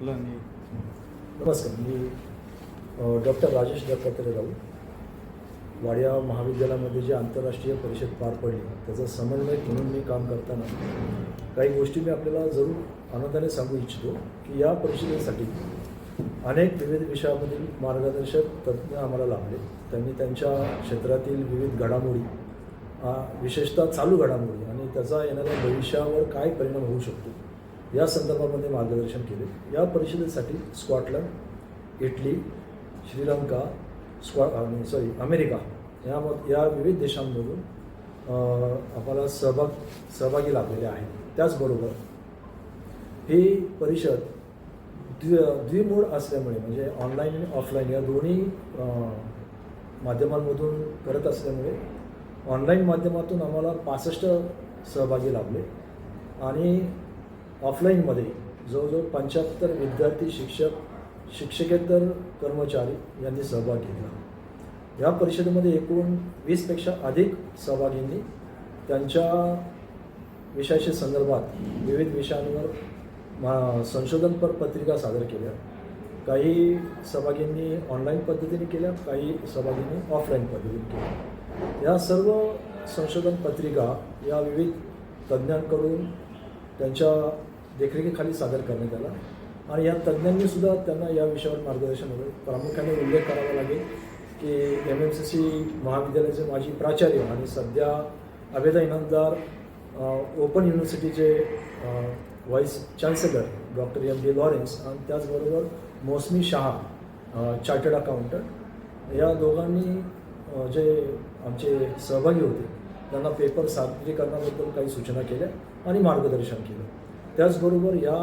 आपलं नमस्कार मी डॉक्टर राजेश दत्तात्रय राऊत. वाडिया महाविद्यालयामध्ये जी आंतरराष्ट्रीय परिषद पार पडली त्याचा समन्वयक म्हणून मी काम करताना काही गोष्टी मी आपल्याला जरूर आनंदाने सांगू इच्छितो की या परिषदेसाठी अनेक विविध विषयामधील मार्गदर्शक तज्ज्ञ आम्हाला लाभले. त्यांनी त्यांच्या क्षेत्रातील विविध घडामोडी विशेषतः चालू घडामोडी आणि त्याचा येणाऱ्या भविष्यावर काय परिणाम होऊ शकतो या संदर्भामध्ये मार्गदर्शन केले. या परिषदेसाठी स्कॉटलंड इटली श्रीलंका स्कॉ आणि सॉरी अमेरिका या या विविध देशांमधून आम्हाला सहभाग सहभागी लाभलेले आहेत. त्याचबरोबर ही परिषद द्वि द्विमूळ असल्यामुळे म्हणजे ऑनलाईन आणि ऑफलाईन या दोन्ही माध्यमांमधून करत असल्यामुळे ऑनलाईन माध्यमातून आम्हाला पासष्ट सहभागी लाभले. आणि ऑफलाईनमध्ये जवळजवळ पंच्याहत्तर विद्यार्थी शिक्षक शिक्षकेतर कर्मचारी यांनी सहभाग घेतला. या परिषदेमध्ये एकूण वीसपेक्षा अधिक सहभागींनी त्यांच्या विषयाशी संदर्भात विविध विषयांवर मा- संशोधनपर पत्रिका सादर केल्या. काही सहभागींनी ऑनलाईन पद्धतीने केल्या काही सहभागींनी ऑफलाईन पद्धतीने केल्या. या सर्व संशोधन पत्रिका या विविध तज्ज्ञांकडून त्यांच्या देखरेखीखाली सादर करण्यात आला आणि या तज्ज्ञांनी सुद्धा त्यांना या विषयावर मार्गदर्शन होतं प्रामुख्याने उल्लेख करावा लागेल की एम एम सी सी महाविद्यालयाचे माजी प्राचार्य आणि सध्या अभेदा Inamdar open युनिव्हर्सिटीचे vice chancellor doctor M D Lawrence आणि त्याचबरोबर मोसमी शहा चार्टर्ड अकाउंटंट या दोघांनी जे आमचे सहभागी होते त्यांना पेपर सादरीकरणाबद्दल काही सूचना केल्या आणि मार्गदर्शन केलं. त्याचबरोबर या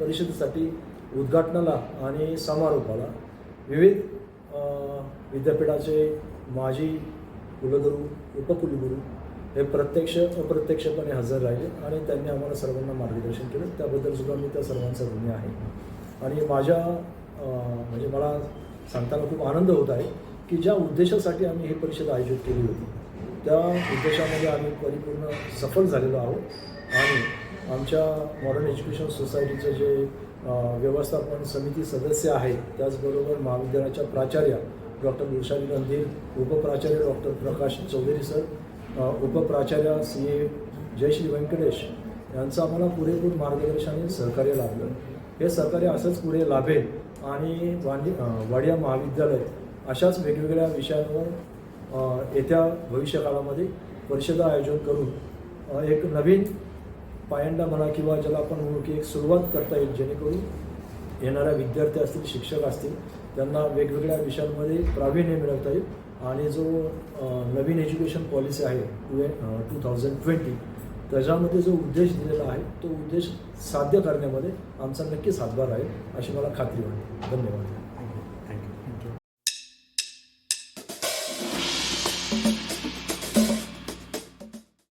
परिषदेसाठी उद्घाटनाला आणि समारोपाला विविध विद्यापीठाचे माजी कुलगुरू उपकुलगुरू हे प्रत्यक्ष अप्रत्यक्षपणे हजर राहिले आणि त्यांनी आम्हाला सर्वांना मार्गदर्शन केलं. त्याबद्दल सुद्धा मी त्या सर्वांचा ऋणी आहे. आणि माझ्या म्हणजे मला सांगताना खूप आनंद होत आहे की ज्या उद्देशासाठी आम्ही ही परिषद आयोजित केली होती त्या उद्देशामध्ये आम्ही परिपूर्ण सफल झालेलो आहोत आणि आमच्या मॉडर्न एज्युकेशन सोसायटीचे जे व्यवस्थापन समिती सदस्य आहेत त्याचबरोबर महाविद्यालयाच्या प्राचार्य डॉक्टर गुलशाली गंधीर उपप्राचार्य डॉक्टर प्रकाश चौधरी सर उपप्राचार्य सी ए जयश्री व्यंकटेश यांचं आम्हाला पुरेपूर मार्गदर्शन आणि सहकार्य लाभलं. हे सहकार्य असंच पुढे लाभेल आणि वांडी वाडिया महाविद्यालय अशाच वेगवेगळ्या विषयांवर येत्या भविष्यकाळामध्ये परिषदा आयोजन करून एक नवीन पायंडा म्हणा किंवा ज्याला आपण म्हणू की एक सुरुवात करता येईल जेणेकरून येणाऱ्या विद्यार्थी असतील शिक्षक असतील त्यांना वेगवेगळ्या विषयांमध्ये प्रावीण्य मिळवता येईल. आणि जो नवीन एज्युकेशन पॉलिसी आहे टू टू थाउजंड ट्वेंटी त्याच्यामध्ये जो उद्देश दिलेला आहे तो उद्देश साध्य करण्यामध्ये आमचा नक्कीच हातभार आहे अशी मला खात्री वाटते. धन्यवाद.